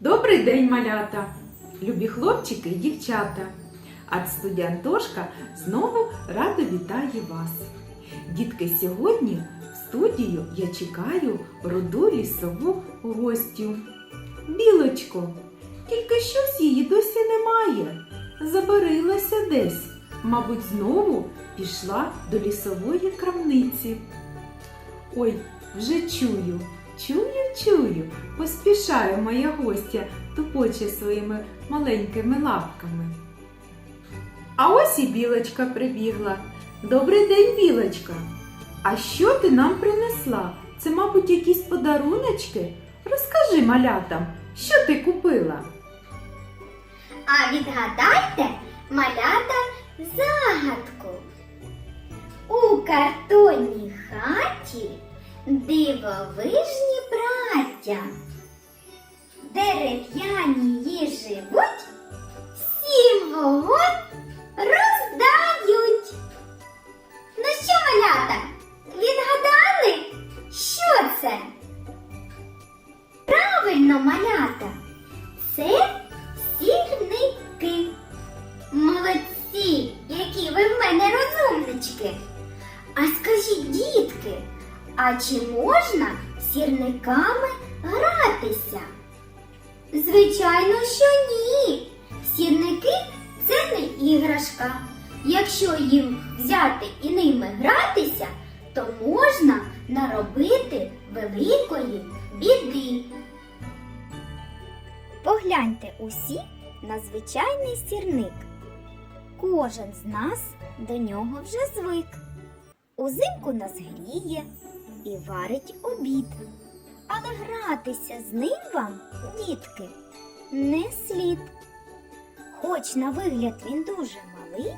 Добрий день, малята, любі хлопчики і дівчата. Артстудія Антошка знову радо вітає вас. Дітки, сьогодні в студію я чекаю роду лісову гостю. Білочко, тільки щось її досі немає. Забарилася десь. Мабуть, знову пішла до лісової крамниці. Ой, вже чую, чую, чую, поспішає моя гостя, тупоче своїми маленькими лапками. А ось і білочка прибігла. Добрий день, білочка. А що ти нам принесла? Це, мабуть, якісь подаруночки? Розкажи малятам, що ти купила? А відгадайте, малята, загадку. У картонній хаті дивовижні браття. Дерев'яні її живуть, сім вогонь а чи можна сірниками гратися? Звичайно, що ні. Сірники це не іграшка. Якщо їм взяти і ними гратися, то можна наробити великої біди. Погляньте усі на звичайний сірник. Кожен з нас до нього вже звик. Узимку нас гріє і варить обід. Але гратися з ним вам, дітки, не слід. Хоч на вигляд він дуже малий,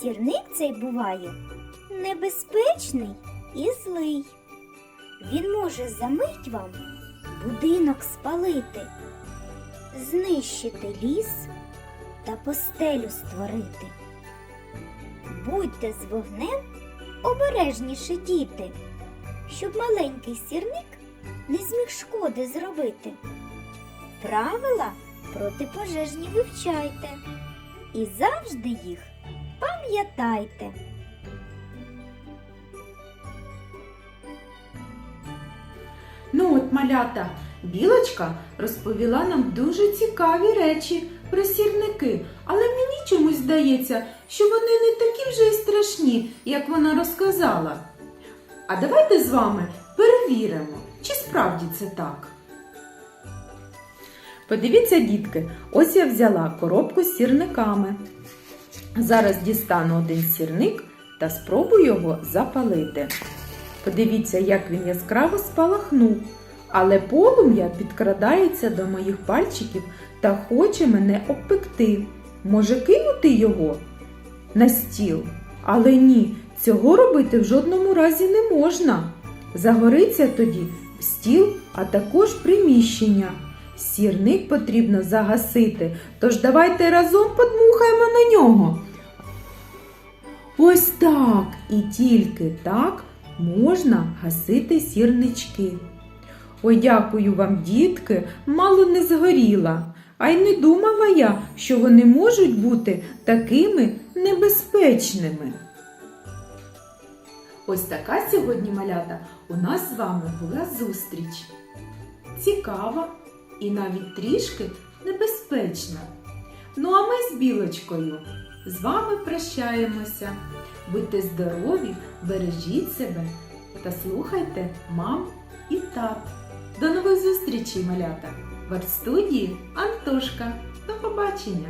сірник цей буває небезпечний і злий. Він може за мить вам будинок спалити, знищити ліс та постелю створити. Будьте з вогнем обережніше, діти, щоб маленький сірник не зміг шкоди зробити. Правила протипожежні вивчайте і завжди їх пам'ятайте. Ну от, малята, білочка розповіла нам дуже цікаві речі про сірники, але мені чомусь здається, що вони не такі вже й страшні, як вона розказала. А давайте з вами перевіримо, чи справді це так. Подивіться, дітки, ось я взяла коробку з сірниками. Зараз дістану один сірник та спробую його запалити. Подивіться, як він яскраво спалахнув, але полум'я підкрадається до моїх пальчиків та хоче мене обпекти. Може кинути його на стіл? Але ні, цього робити в жодному разі не можна. Загориться тоді стіл, а також приміщення. Сірник потрібно загасити, тож давайте разом подмухаємо на нього. Ось так і тільки так можна гасити сірнички. Ой, дякую вам, дітки, мало не згоріла, а й не думала я, що вони можуть бути такими небезпечними. Ось така сьогодні малята у нас з вами була зустріч. Цікава і навіть трішки небезпечна. Ну а ми з білочкою з вами прощаємося. Будьте здорові, бережіть себе та слухайте мам і тат. До нових зустрічей, малята! В арт-студії Антошка. До побачення!